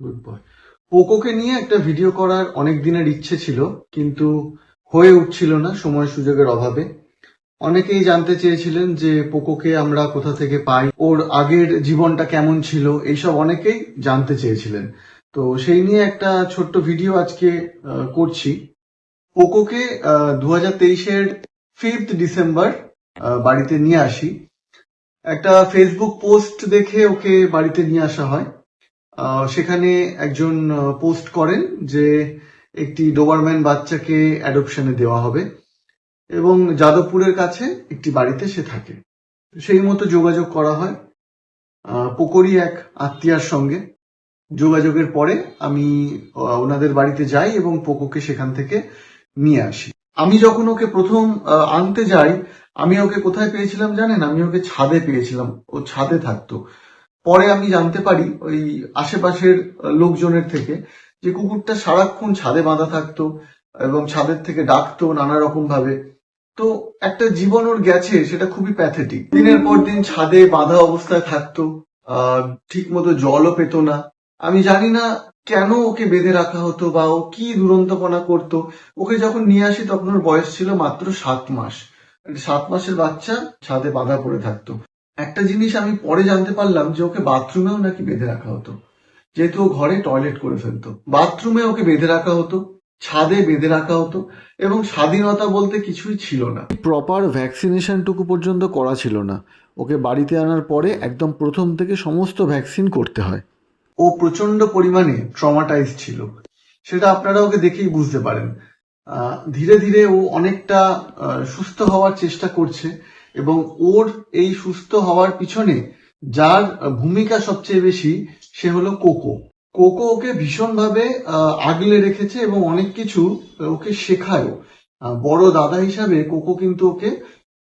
Good boy পোকোকে নিয়ে একটা video করার অনেক দিনের ইচ্ছে ছিল, কিন্তু হয়ে উঠছিল না সময় সুযোগের অভাবে। অনেকেই জানতে চেয়েছিলেন যে পোকোকে আমরা কোথা থেকে পাই, ওর আগের জীবনটা কেমন ছিল, এইসব অনেকেই জানতে চেয়েছিলেন। তো সেই নিয়ে একটা ছোট্ট ভিডিও আজকে করছি। পোকোকে দু হাজার তেইশের ফিফথ ডিসেম্বর বাড়িতে নিয়ে আসি। একটা ফেসবুক পোস্ট দেখে ওকে বাড়িতে নিয়ে আসা হয়। সেখানে একজন পোস্ট করেন যে একটি ডোবারম্যান বাচ্চাকে অ্যাডপশনে দেওয়া হবে এবং যাদবপুরের কাছে একটি বাড়িতে সে থাকে। সেই মতো যোগাযোগ করা হয় পোকরি এক আত্মীয়ার সঙ্গে। যোগাযোগের পরে আমি ওনাদের বাড়িতে যাই এবং পোকোকে সেখান থেকে নিয়ে আসি। আমি যখন ওকে প্রথম আনতে যাই, আমি ওকে কোথায় পেয়েছিলাম জানেন? আমি ওকে ছাদে পেয়েছিলাম। ও ছাদে থাকতো। পরে আমি জানতে পারি ওই আশেপাশের লোকজনের থেকে যে কুকুরটা সারাক্ষণ ছাদে বাঁধা থাকতো এবং ছাদের থেকে ডাকতো নানা রকম ভাবে। তো একটা জীবন ওর গেছে সেটা খুবই প্যাথেটিক দিনের পর দিন ছাদে বাঁধা অবস্থায় থাকতো আহ ঠিক মতো জলও পেত না। আমি জানি না কেন ওকে বেঁধে রাখা হতো বা ও কি দুরন্তপনা করতো। ওকে যখন নিয়ে আসি তখন ওর বয়স ছিল মাত্র সাত মাস। সাত মাসের বাচ্চা ছাদে বাঁধা পড়ে থাকতো। একটা জিনিস আমি পরে জানতে পারলাম যে ওকে বাথরুমেও নাকি বেঁধে রাখা হতো। যেহেতু ও ঘরে টয়লেট করে ফেলতো। বাথরুমে ওকে বেঁধে রাখা হতো ছাদে বেঁধে রাখা হতো এবং স্বাধীনতা বলতে কিছুই ছিল না। প্রপার ভ্যাকসিনেশনটুকু পর্যন্ত করা ছিল না। ওকে বাড়িতে আনার পরে একদম প্রথম থেকে সমস্ত ভ্যাকসিন করতে হয়। ও প্রচণ্ড পরিমাণে ট্রমাটাইজ ছিল। সেটা আপনারা ওকে দেখেই বুঝতে পারেন। ধীরে ধীরে ও অনেকটা সুস্থ হওয়ার চেষ্টা করছে। এবং ওর এই সুস্থ হওয়ার পিছনে যার ভূমিকা সবচেয়ে বেশি, সে হলো কোকো। কোকো ওকে ভীষণভাবে আগলে রেখেছে এবং অনেক কিছু ওকে শেখায়ও। বড় দাদা হিসাবে কোকো কিন্তু ওকে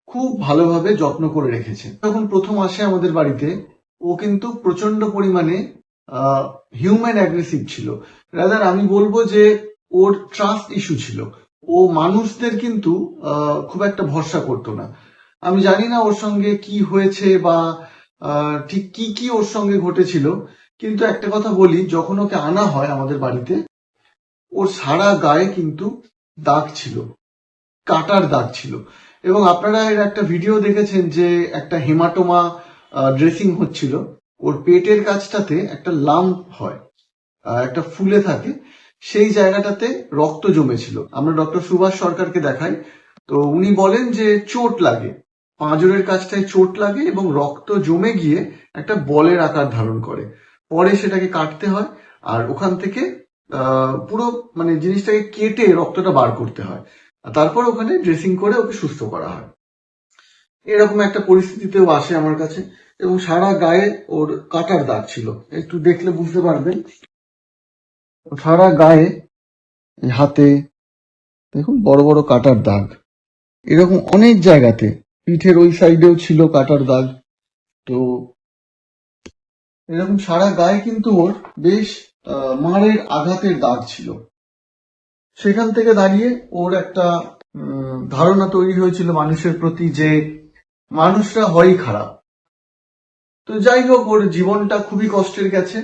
খুব ভালোভাবে যত্ন করে রেখেছে। যখন প্রথম আসে আমাদের বাড়িতে, ও কিন্তু প্রচণ্ড পরিমাণে হিউম্যান অ্যাগ্রেসিভ ছিল। রাদার আমি বলব যে ওর ট্রাস্ট ইস্যু ছিল। ও মানুষদের কিন্তু খুব একটা ভরসা করতো না। আমি জানি না ওর সঙ্গে কি হয়েছে বা ঠিক কি কি ওর সঙ্গে ঘটেছিল, কিন্তু একটা কথা বলি, যখন ওকে আনা হয় আমাদের বাড়িতে, ওর সারা গায়ে কিন্তু দাগ ছিল, কাটার দাগ ছিল। এবং আপনারা এর একটা ভিডিও দেখেছেন যে একটা হেমাটোমা ড্রেসিং হচ্ছিল, ওর পেটের কাছটাতে একটা লাম্প হয় একটা ফুলে থাকে, সেই জায়গাটাতে রক্ত জমেছিল। আমরা ডক্টর সুভাষ সরকারকে দেখাই, তো উনি বলেন যে চোট লাগে। পাঁজরের কাছটায় চোট লাগে এবং রক্ত জমে গিয়ে একটা বলের আকার ধারণ করে। পরে সেটাকে কাটতে হয় আর ওখান থেকে পুরো মানে জিনিসটাকে কেটে রক্তটা বার করতে হয়। তারপর ওখানে ড্রেসিং করে ওকে সুস্থ করা হয়। এরকম একটা পরিস্থিতিতেও আসে আমার কাছে এবং সারা গায়ে ওর কাটার দাগ ছিল। একটু দেখলে বুঝতে পারবেন। সারা গায়ে হাতে, দেখুন বড় বড় কাটার দাগ। এরকম অনেক জায়গাতে পিঠের ওই সাইডেও ছিল কাটার দাগ। তো এরকম সারা গায়ে কিন্তু ওর বেশ মারের আঘাতের দাগ ছিল। সেখান থেকে দাঁড়িয়ে ওর একটা ধারণা তৈরি হয়েছিল মানুষের প্রতি যে মানুষরা হয় খারাপ। তো যাই হোক, ওর জীবনটা খুবই কষ্টের গেছে।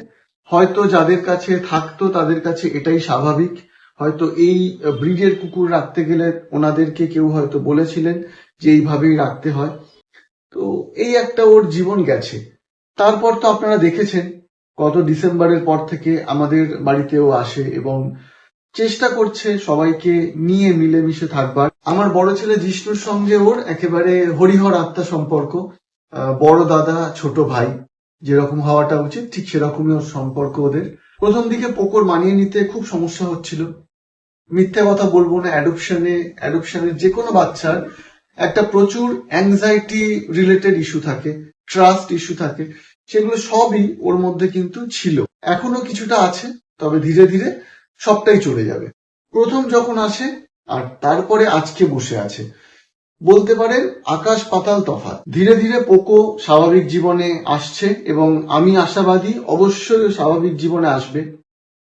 হয়তো যাদের কাছে থাকতো তাদের কাছে এটাই স্বাভাবিক। হয়তো এই ব্রিডের কুকুর রাখতে গেলে ওনাদেরকে কেউ হয়তো বলেছিলেন যে এইভাবেই রাখতে হয়। তো এই একটা ওর জীবন গেছে। তারপর তো আপনারা দেখেছেন, গত ডিসেম্বরের পর থেকে আমাদের বাড়িতেও আসে এবং চেষ্টা করছে সবাইকে নিয়ে মিলেমিশে থাকবার। আমার বড় ছেলে জিষ্ণুর সঙ্গে ওর একেবারে হরিহর আত্মা সম্পর্ক। বড় দাদা, ছোট ভাই, যেরকম হওয়াটা উচিত, ঠিক সেরকমই ওর সম্পর্ক ওদের। প্রথম দিকে পোকর মানিয়ে নিতে খুব সমস্যা হচ্ছিল। মিথ্যে কথা বলব না অ্যাডপশনে অ্যাডপশনের যে কোনো বাচ্চার একটা প্রচুর অ্যাংজাইটি রিলেটেড ইস্যু থাকে ট্রাস্ট ইস্যু থাকে, সেগুলো সবই ওর মধ্যে কিন্তু ছিল। এখনও কিছুটা আছে, তবে ধীরে ধীরে সবটাই চলে যাবে। প্রথম যখন আসে, আর তারপরে আজকে বসে আছে। বলতে পারেন, আকাশ পাতাল তফাৎ। ধীরে ধীরে পোকো স্বাভাবিক জীবনে আসছে এবং আমি আশাবাদী, অবশ্যই স্বাভাবিক জীবনে আসবে।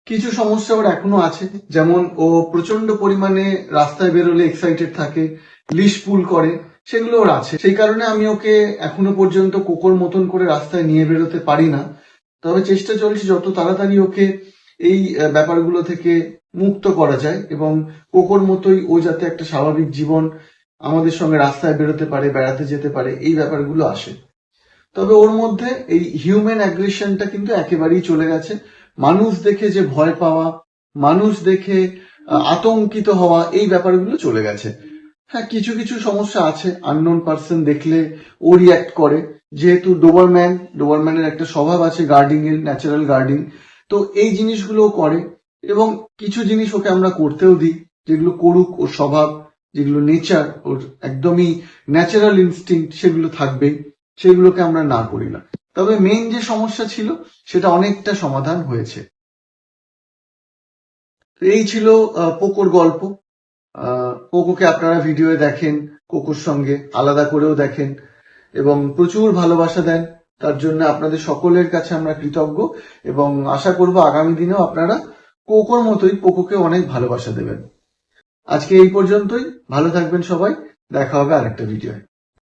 কিছু সমস্যা ওর এখনও আছে। যেমন ও প্রচণ্ড পরিমাণে রাস্তায় বেরোলে এক্সাইটেড থাকে লিশ পুল করে, সেগুলো ওর আছে। সেই কারণে আমি ওকে এখনও পর্যন্ত কোকোর মতন করে রাস্তায় নিয়ে বেরোতে পারি না। তবে চেষ্টা চলছে যত তাড়াতাড়ি ওকে এই ব্যাপারগুলো থেকে মুক্ত করা যায় এবং কোকোর মতোই ও যাতে একটা স্বাভাবিক জীবন আমাদের সঙ্গে রাস্তায় বেরোতে পারে, বেড়াতে যেতে পারে, এই ব্যাপারগুলো আসে। তবে ওর মধ্যে এই হিউম্যান অ্যাগ্রেশনটা কিন্তু একেবারেই চলে গেছে। মানুষ দেখে যে ভয় পাওয়া, মানুষ দেখে আতঙ্কিত হওয়া, এই ব্যাপারগুলো চলে গেছে। হ্যাঁ কিছু কিছু সমস্যা আছে। আননোন পার্সন দেখলে ও রিয়াক্ট করে। যেহেতু ডোবারম্যান ডোবারম্যানের একটা স্বভাব আছে গার্ডিং এর ন্যাচারাল গার্ডিং তো এই জিনিসগুলো করে এবং কিছু জিনিস ওকে আমরা করতেও দিই, যেগুলো করুক ওর স্বভাব, যেগুলো নেচার ওর একদমই ন্যাচারাল ইনস্টিংক্ট সেগুলো থাকবেই। সেগুলোকে আমরা না করি না। তবে মেইন যে সমস্যা ছিল, সেটা অনেকটা সমাধান হয়েছে। এই ছিল পোকোর গল্প। কোকোকে আপনারা ভিডিওয়ে দেখেন, কোকোর সঙ্গে আলাদা করেও দেখেন, এবং প্রচুর ভালোবাসা দেন। তার জন্য আপনাদের সকলের কাছে আমরা কৃতজ্ঞ, এবং আশা করব আগামী দিনেও আপনারা কোকোর মতোই পোকোকে অনেক ভালোবাসা দেবেন। আজকে এই পর্যন্তই। ভালো থাকবেন সবাই। দেখা হবে আরেকটা ভিডিওয়